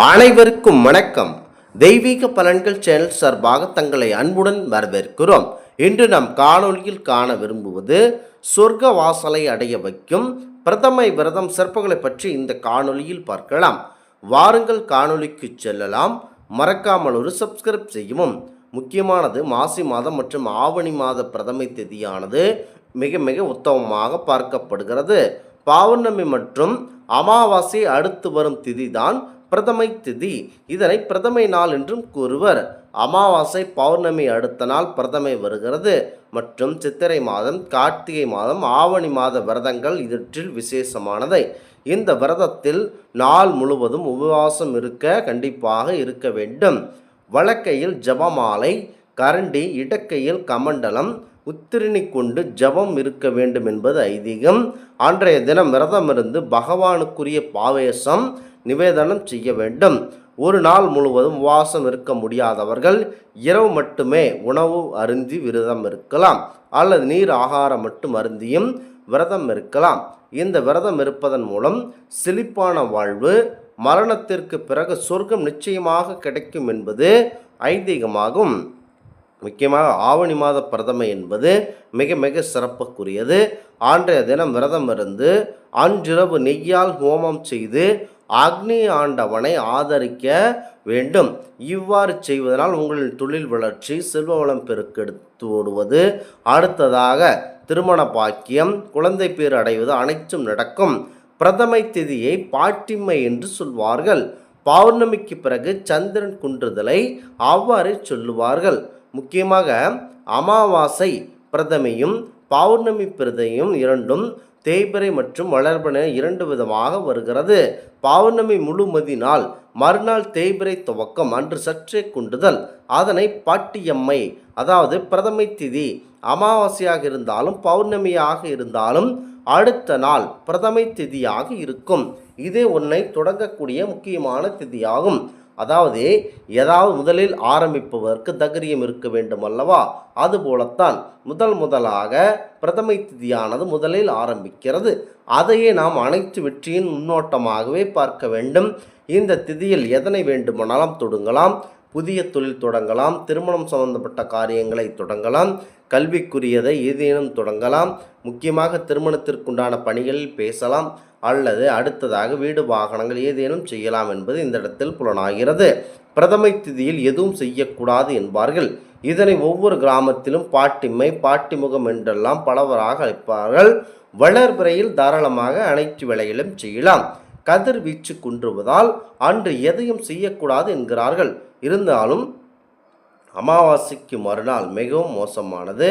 அனைவருக்கும் வணக்கம். தெய்வீக பலன்கள் சேனல் சார்பாக தங்களை அன்புடன் வரவேற்கிறோம். இன்று நாம் காணொலியில் காண விரும்புவது சொர்க்க வாசலை அடைய வைக்கும் பிரதமை விரதம் சிறப்புகளை பற்றி இந்த காணொலியில் பார்க்கலாம். வாருங்கள் காணொலிக்கு செல்லலாம். மறக்காமல் ஒரு சப்ஸ்கிரைப் செய்யவும். முக்கியமானது மாசி மாதம் மற்றும் ஆவணி மாத பிரதமை திதியானது மிக மிக உத்தமமாக பார்க்கப்படுகிறது. பௌர்ணமி மற்றும் அமாவாசை அடுத்து வரும் திதி தான் பிரதமை திதி. இதனை பிரதமை நாள் என்றும் கூறுவர். அமாவாசை பௌர்ணமி அடுத்த நாள் பிரதமை வருகிறது. மற்றும் சித்திரை மாதம் கார்த்திகை மாதம் ஆவணி மாத விரதங்கள் இவற்றில் விசேஷமானதை. இந்த விரதத்தில் நாள் முழுவதும் உபவாசம் இருக்க கண்டிப்பாக இருக்க வேண்டும். வழக்கையில் ஜபமாலை கரண்டி இடக்கையில் கமண்டலம் உத்திரணி கொண்டு ஜபம் இருக்க வேண்டும் என்பது ஐதீகம். அன்றைய தினம் விரதமிருந்து பகவானுக்குரிய பாவேசம் நிவேதனம் செய்ய வேண்டும். ஒரு நாள் முழுவதும் உபவாசம் இருக்க முடியாதவர்கள் இரவு மட்டுமே உணவு அருந்தி விரதம் இருக்கலாம். அல்லது நீர் ஆகாரம் மட்டும் அருந்தியும் விரதம் இருக்கலாம். இந்த விரதம் இருப்பதன் மூலம் செழிப்பான வாழ்வு மரணத்திற்கு பிறகு சொர்க்கம் நிச்சயமாக கிடைக்கும் என்பது ஐதீகமாகும். முக்கியமாக ஆவணி மாத பிரதமை என்பது மிக மிக சிறப்புக்குரியது. ஆன்றைய தினம் விரதம் இருந்து அன்றிரவு நெய்யால் ஹோமம் செய்து அக்னி ஆண்டவனை ஆதரிக்க வேண்டும். இவ்வாறு செய்வதனால் உங்களின் தொழில் வளர்ச்சி செல்வ வளம் பெருக்கெடுத்து ஓடுவது. அடுத்ததாக திருமண பாக்கியம் குழந்தை பேர் அடைவது அனைத்தும் நடக்கும். பிரதமை திதியை பாட்டிமை என்று சொல்வார்கள். பௌர்ணமிக்கு பிறகு சந்திரன் குன்றுதலை அவ்வாறு சொல்லுவார்கள். முக்கியமாக அமாவாசை பிரதமையும் பௌர்ணமி பிரதையும் இரண்டும் தேய்பிறை மற்றும் வளர்பன இரண்டு விதமாக வருகிறது. பௌர்ணமி முழுமதி நாள் மறுநாள் தேய்பிறை துவக்கம் அன்று சற்றே குண்டுதல் அதனை பாட்டியம்மை அதாவது பிரதமை திதி அமாவாசையாக இருந்தாலும் பௌர்ணமியாக இருந்தாலும் அடுத்த நாள் பிரதமை திதியாக இருக்கும். இதே உன்னை தொடங்கக்கூடிய முக்கியமான திதியாகும். அதாவது ஏதாவது முதலில் ஆரம்பிப்பவருக்கு தகரியம் இருக்க வேண்டும் அல்லவா? அதுபோலத்தான் முதல் முதலாக பிரதமை திதியானது முதலில் ஆரம்பிக்கிறது. அதையே நாம் அனைத்து வெற்றியின் முன்னோட்டமாகவே பார்க்க வேண்டும். இந்த திதியில் எதனை வேண்டுமானாலும் தொடங்கலாம். புதிய தொழில் தொடங்கலாம். திருமணம் சம்பந்தப்பட்ட காரியங்களை தொடங்கலாம். கல்விக்குரியதை ஏதேனும் தொடங்கலாம். முக்கியமாக திருமணத்திற்குண்டான பணிகளில் பேசலாம். அல்லது அடுத்ததாக வீடு வாகனங்கள் ஏதேனும் செய்யலாம் என்பது இந்த இடத்தில் புலனாகிறது. பிரதமை திதியில் எதுவும் செய்யக்கூடாது என்பார்கள். இதனை ஒவ்வொரு கிராமத்திலும் பாட்டிமை பாட்டிமுகம் என்றெல்லாம் பலவராக அழைப்பார்கள். வளர்பிறையில் தாராளமாக அனைத்து வேலைகளும் செய்யலாம். கதிர்வீச்சு குன்றுவதால் அன்று எதையும் செய்யக்கூடாது என்கிறார்கள். இருந்தாலும் அமாவாசைக்கு மறுநாள் மிகவும் மோசமானது.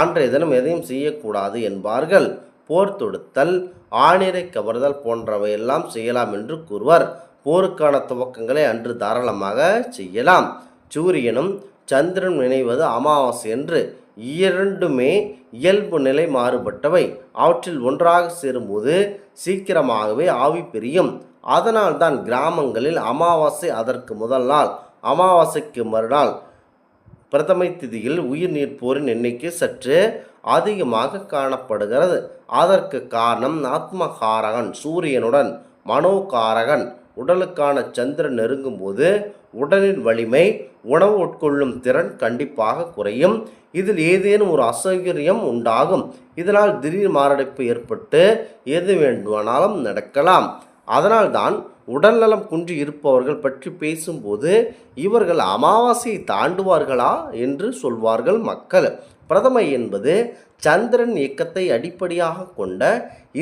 அன்றைய தினம் எதையும் செய்யக்கூடாது என்பார்கள். போர் தொடுத்தல் ஆணிரை கவர்தல் போன்றவையெல்லாம் செய்யலாம் என்று கூறுவர். போருக்கான துவக்கங்களை அன்று தாராளமாக செய்யலாம். சூரியனும் சந்திரன் நினைவது அமாவாசை என்று இரண்டுமே இயல்பு நிலை மாறுபட்டவை. அவற்றில் ஒன்றாக சேரும்போது சீக்கிரமாகவே ஆவி பிரியும். அதனால்தான் கிராமங்களில் அமாவாசை அதற்கு முதல் நாள். அமாவாசைக்கு மறுநாள். பிரதமை திதியில் உயிர் நீர்ப்போரின் எண்ணிக்கை சற்று அதிகமாக காணப்படுகிறது. அதற்கு காரணம் ஆத்மகாரகன் சூரியனுடன் மனோகாரகன். உடலுக்கான சந்திரன் நெருங்கும்போது உடலின் வலிமை உணவு உட்கொள்ளும் திறன் கண்டிப்பாக குறையும். இதில் ஏதேனும் ஒரு அசௌகரியம் உண்டாகும். இதனால் திடீர் மாரடைப்பு ஏற்பட்டு எது வேண்டுமானாலும் நடக்கலாம். அதனால்தான் உடல்நலம் குன்றி இருப்பவர்கள் பற்றி பேசும்போது இவர்கள் அமாவாசையை தாண்டுவார்களா என்று சொல்வார்கள் மக்கள். பிரதமை என்பது சந்திரன் இயக்கத்தை அடிப்படையாக கொண்ட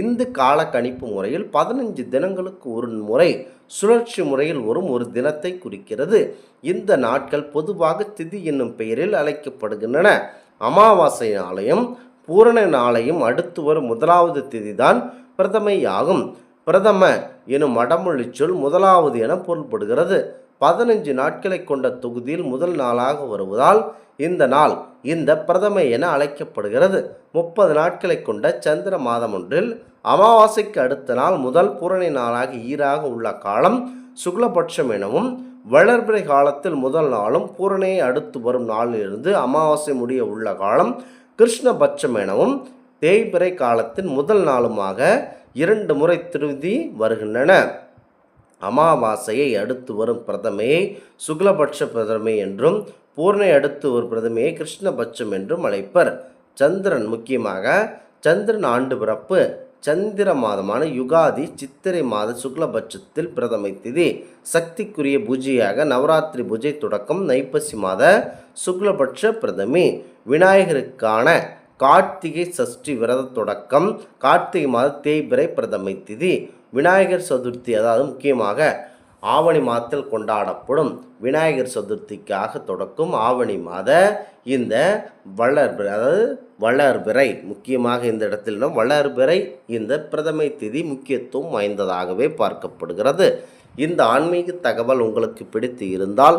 இந்து கால கணிப்பு முறையில் பதினஞ்சு தினங்களுக்கு ஒரு முறை சுழற்சி முறையில் வரும் ஒரு தினத்தை குறிக்கிறது. இந்த நாட்கள் பொதுவாக திதி என்னும் பெயரில் அழைக்கப்படுகின்றன. அமாவாசை நாளையும் பூரண நாளையும் அடுத்து வரும் முதலாவது திதிதான் பிரதமை ஆகும் பிரதம எனும் வடமொழி சொல் முதலாவது என பொருள்படுகிறது. பதினஞ்சு நாட்களை கொண்ட தொகுதியில் முதல் நாளாக வருவதால் இந்த நாள் இந்த பிரதமை என அழைக்கப்படுகிறது. முப்பது நாட்களை கொண்ட சந்திர மாதம் ஒன்றில் அமாவாசைக்கு அடுத்த நாள் முதல் பூரணி நாளாக ஈராக உள்ள காலம் சுக்லபட்சம் எனவும் வளர்பிறை காலத்தில் முதல் நாளும் பூரணையை அடுத்து வரும் நாளிலிருந்து அமாவாசை முடிய உள்ள காலம் கிருஷ்ணபட்சம் எனவும் தேய்பிறை காலத்தின் முதல் நாளுமாக இரண்டு முறை திருதி வருகின்றன. அமாவாசையை அடுத்து வரும் பிரதமையை சுக்லபட்ச பிரதமை என்றும் பூர்ணை அடுத்து ஒரு பிரதமையை கிருஷ்ணபட்சம் என்றும் அழைப்பர். சந்திரன் முக்கியமாக சந்திரன் ஆண்டு பிறப்பு சந்திர மாதமான யுகாதி சித்திரை மாத சுக்லபட்சத்தில் பிரதமை திதி. சக்திக்குரிய பூஜையாக நவராத்திரி பூஜை தொடக்கம் நைப்பசி மாத சுக்லபட்ச பிரதமி. விநாயகருக்கான கார்த்திகை சஷ்டி விரத தொடக்கம் கார்த்திகை மாத தேய்பிறை பிரதமை திதி விநாயகர் சதுர்த்தி அதாவது முக்கியமாக ஆவணி மாதத்தில் கொண்டாடப்படும் விநாயகர் சதுர்த்திக்காக தொடக்கும் ஆவணி மாத இந்த வளர்பிறை அதாவது வளர்பிறை முக்கியமாக இந்த இடத்தில் வளர்பிறை இந்த பிரதமை திதி முக்கியத்துவம் வாய்ந்ததாகவே பார்க்கப்படுகிறது. இந்த ஆன்மீக தகவல் உங்களுக்கு பிடித்து இருந்தால்